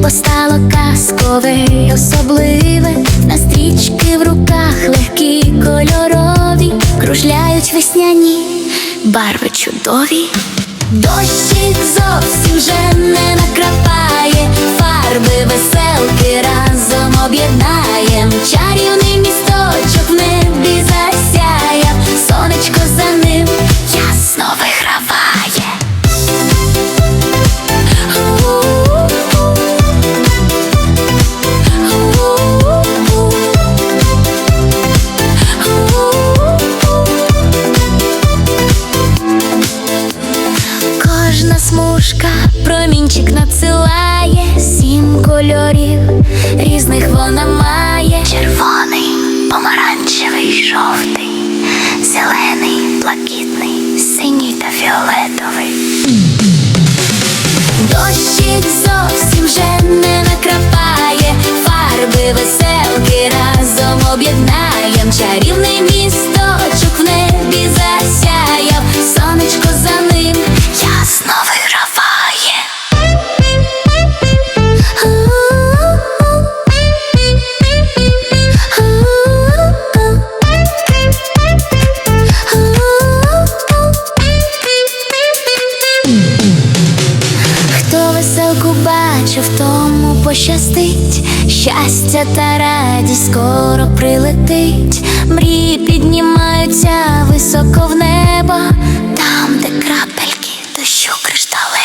Небо стало казкове, й особливе, на стрічки в руках легкі кольорові, кружляють весняні барви чудові. Дощик зовсім вже не накрапає, смужка промінчик надсилає сім кольорів, різних вона має червоний, помаранчевий, жовтий, зелений, блакитний, синій та фіолетовий. Дощик зовсім вже не накрапає, фарби веселки разом об'єднаєм. Чарівний місточок пощастить, щастя та радість скоро прилетить, мрії піднімаються високо в небо, там, де крапельки, дощу кришталев.